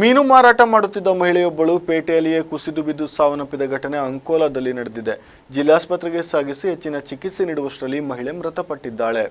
ಮೀನು ಮಾರಾಟ ಮಾಡುತ್ತಿದ್ದ ಮಹಿಳೆಯೊಬ್ಬಳು ಪೇಟೆಯಲ್ಲಿಯೇ ಕುಸಿದು ಬಿದ್ದು ಸಾವನ್ನಪ್ಪಿದ ಘಟನೆ ಅಂಕೋಲಾದಲ್ಲಿ ನಡೆದಿದೆ. ಜಿಲ್ಲಾಸ್ಪತ್ರೆಗೆ ಸಾಗಿಸಿ ಹೆಚ್ಚಿನ ಚಿಕಿತ್ಸೆ ನೀಡುವಷ್ಟರಲ್ಲಿ ಮಹಿಳೆ ಮೃತಪಟ್ಟಿದ್ದಾಳೆ.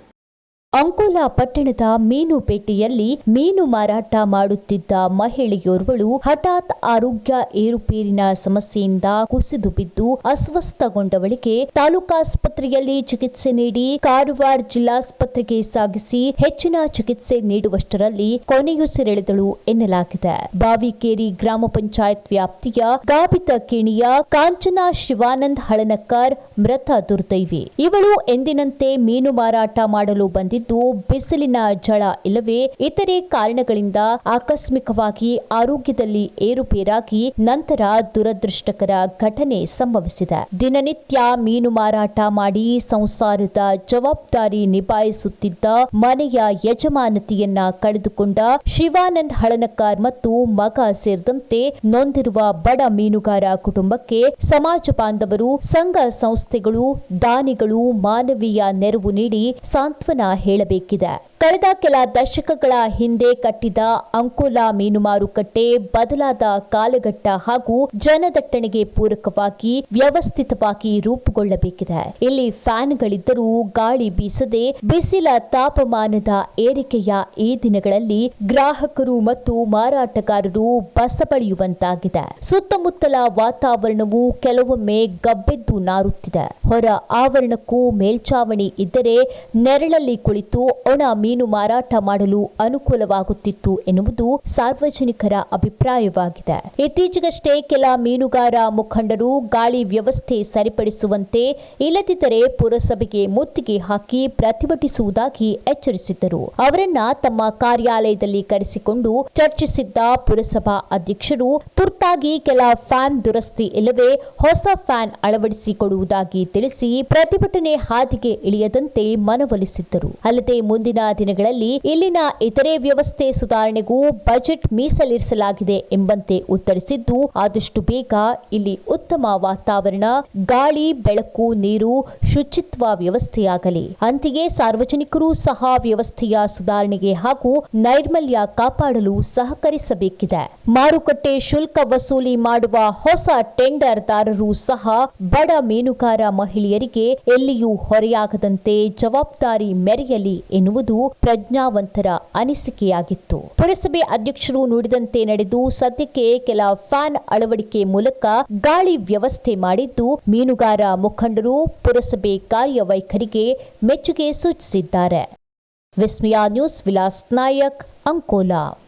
ಅಂಕೋಲಾ ಪಟ್ಟಣದ ಮೀನುಪೇಟೆಯಲ್ಲಿ ಮೀನು ಮಾರಾಟ ಮಾಡುತ್ತಿದ್ದ ಮಹಿಳೆಯೋರ್ವಳು ಹಠಾತ್ ಆರೋಗ್ಯ ಏರುಪೇರಿನ ಸಮಸ್ಯೆಯಿಂದ ಕುಸಿದು ಬಿದ್ದು ಅಸ್ವಸ್ಥಗೊಂಡವಳಿಗೆ ತಾಲೂಕಾಸ್ಪತ್ರೆಯಲ್ಲಿ ಚಿಕಿತ್ಸೆ ನೀಡಿ ಕಾರವಾರ ಜಿಲ್ಲಾಸ್ಪತ್ರೆಗೆ ಸಾಗಿಸಿ ಹೆಚ್ಚಿನ ಚಿಕಿತ್ಸೆ ನೀಡುವಷ್ಟರಲ್ಲಿ ಕೊನೆಯುಸಿರೆಳೆದಳು ಎನ್ನಲಾಗಿದೆ. ಬಾವಿಕೇರಿ ಗ್ರಾಮ ಪಂಚಾಯತ್ ವ್ಯಾಪ್ತಿಯ ಗಾಬಿತ ಕೇಣಿಯ ಕಾಂಚನಾ ಶಿವಾನಂದ್ ಹಳನಕ್ಕರ್ ಮೃತ ದುರ್ದೈವಿ. ಇವಳು ಎಂದಿನಂತೆ ಮೀನು ಮಾರಾಟ ಮಾಡಲು ಬಂದಿದ್ದು ಬಿಸಿಲಿನ ಜಳ ಇಲ್ಲವೇ ಇತರೆ ಕಾರಣಗಳಿಂದ ಆಕಸ್ಮಿಕವಾಗಿ ಆರೋಗ್ಯದಲ್ಲಿ ಏರುಪೇರಾಗಿ ನಂತರ ದುರದೃಷ್ಟಕರ ಘಟನೆ ಸಂಭವಿಸಿದೆ. ದಿನನಿತ್ಯ ಮೀನು ಮಾರಾಟ ಮಾಡಿ ಸಂಸಾರದ ಜವಾಬ್ದಾರಿ ನಿಭಾಯಿಸುತ್ತಿದ್ದ ಮನೆಯ ಯಜಮಾನತಿಯನ್ನ ಕಳೆದುಕೊಂಡ ಶಿವಾನಂದ್ ಹಳನಕಾರ್ ಮತ್ತು ಮಗ ಸೇರಿದಂತೆ ನೊಂದಿರುವ ಬಡ ಮೀನುಗಾರ ಕುಟುಂಬಕ್ಕೆ ಸಮಾಜ ಬಾಂಧವರು, ಸಂಘ ಸಂಸ್ಥೆಗಳು, ದಾನಿಗಳು ಮಾನವೀಯ ನೆರವು ನೀಡಿ ಸಾಂತ್ವನ ಹೇಳಬೇಕಿದೆ. ಕಳೆದ ಕೆಲ ದಶಕಗಳ ಹಿಂದೆ ಕಟ್ಟಿದ ಅಂಕೋಲಾ ಮೀನು ಮಾರುಕಟ್ಟೆ ಬದಲಾದ ಕಾಲಘಟ್ಟ ಹಾಗೂ ಜನದಟ್ಟಣೆಗೆ ಪೂರಕವಾಗಿ, ವ್ಯವಸ್ಥಿತವಾಗಿ ರೂಪುಗೊಳ್ಳಬೇಕಿದೆ. ಇಲ್ಲಿ ಫ್ಯಾನ್ಗಳಿದ್ದರೂ ಗಾಳಿ ಬೀಸದೆ, ಬಿಸಿಲ ತಾಪಮಾನದ ಏರಿಕೆಯ ಈ ದಿನಗಳಲ್ಲಿ ಗ್ರಾಹಕರು ಮತ್ತು ಮಾರಾಟಗಾರರು ಬಸಬಳಿಯುವಂತಾಗಿದೆ ಸುತ್ತಮುತ್ತಲ ವಾತಾವರಣವು ಕೆಲವೊಮ್ಮೆ ಗಬ್ಬೆದ್ದು ನಾರುತ್ತಿದೆ. ಹೊರ ಆವರಣಕ್ಕೂ ಮೇಲ್ಚಾವಣಿ ಇದ್ದರೆ ನೆರಳಲ್ಲಿ ಕುಳಿತು ಒಣ ಮೀನು ಮಾರಾಟ ಮಾಡಲು ಅನುಕೂಲವಾಗುತ್ತಿತ್ತು ಎನ್ನುವುದು ಸಾರ್ವಜನಿಕರ ಅಭಿಪ್ರಾಯವಾಗಿದೆ. ಇತ್ತೀಚೆಗಷ್ಟೇ ಕೆಲ ಮೀನುಗಾರ ಮುಖಂಡರು ಗಾಳಿ ವ್ಯವಸ್ಥೆ ಸರಿಪಡಿಸುವಂತೆ ಇಲ್ಲದಿದ್ದರೆ ಪುರಸಭೆಗೆ ಮುತ್ತಿಗೆ ಹಾಕಿ ಪ್ರತಿಭಟಿಸುವುದಾಗಿ ಎಚ್ಚರಿಸಿದ್ದರು. ಅವರನ್ನ ತಮ್ಮ ಕಾರ್ಯಾಲಯದಲ್ಲಿ ಕರೆಸಿಕೊಂಡು ಚರ್ಚಿಸಿದ್ದ ಪುರಸಭಾ ಅಧ್ಯಕ್ಷರು, ತುರ್ತಾಗಿ ಕೆಲ ಫ್ಯಾನ್ ದುರಸ್ತಿ ಇಲ್ಲವೇ ಹೊಸ ಫ್ಯಾನ್ ಅಳವಡಿಸಿಕೊಡುವುದಾಗಿ ತಿಳಿಸಿ ಪ್ರತಿಭಟನೆ ಹಾದಿಗೆ ಇಳಿಯದಂತೆ ಮನವೊಲಿಸಿದ್ದರು. ಅಲ್ಲದೆ ಮುಂದಿನ ದಿನಗಳಲ್ಲಿ ಇಲ್ಲಿನ ಇತರೆ ವ್ಯವಸ್ಥೆ ಸುಧಾರಣೆಗೂ ಬಜೆಟ್ ಮೀಸಲಿರಿಸಲಾಗಿದೆ ಎಂಬಂತೆ ಉತ್ತರಿಸಿದ್ದು, ಆದಷ್ಟು ಬೇಗ ಇಲ್ಲಿ ಉತ್ತಮ ವಾತಾವರಣ, ಗಾಳಿ, ಬೆಳಕು, ನೀರು ಶುಚಿತ್ವ ವ್ಯವಸ್ಥೆಯಾಗಲಿ. ಅಂತೆಯೇ ಸಾರ್ವಜನಿಕರು ಸಹ ವ್ಯವಸ್ಥೆಯ ಸುಧಾರಣೆಗೆ ಹಾಗೂ ನೈರ್ಮಲ್ಯ ಕಾಪಾಡಲು ಸಹಕರಿಸಬೇಕಿದೆ. ಮಾರುಕಟ್ಟೆ ಶುಲ್ಕ ವಸೂಲಿ ಮಾಡುವ ಹೊಸ ಟೆಂಡರ್ದಾರರು ಸಹ ಬಡ ಮೀನುಗಾರ ಮಹಿಳೆಯರಿಗೆ ಎಲ್ಲಿಯೂ ಹೊರೆಯಾಗದಂತೆ ಜವಾಬ್ದಾರಿ ಮೆರೆಯಲಿ ಎನ್ನುವುದು ಪ್ರಜ್ಞಾವಂತರ ಅನಿಸಿಕೆಯಾಗಿತ್ತು. ಪುರಸಭೆ ಅಧ್ಯಕ್ಷರು ನುಡಿದಂತೆ ನಡೆದು ಸದ್ಯಕ್ಕೆ ಕೆಲ ಫ್ಯಾನ್ ಅಳವಡಿಕೆ ಮೂಲಕ ಗಾಳಿ ವ್ಯವಸ್ಥೆ ಮಾಡಿದ್ದು, ಮೀನುಗಾರ ಮುಖಂಡರು, ಪುರಸಭೆ ಕಾರ್ಯವೈಖರಿಗೆ ಮೆಚ್ಚುಗೆ ಸೂಚಿಸಿದ್ದಾರೆ. ವಿಸ್ಮಯ ನ್ಯೂಸ್ ವಿಲಾಸ್ ನಾಯಕ್, ಅಂಕೋಲಾ.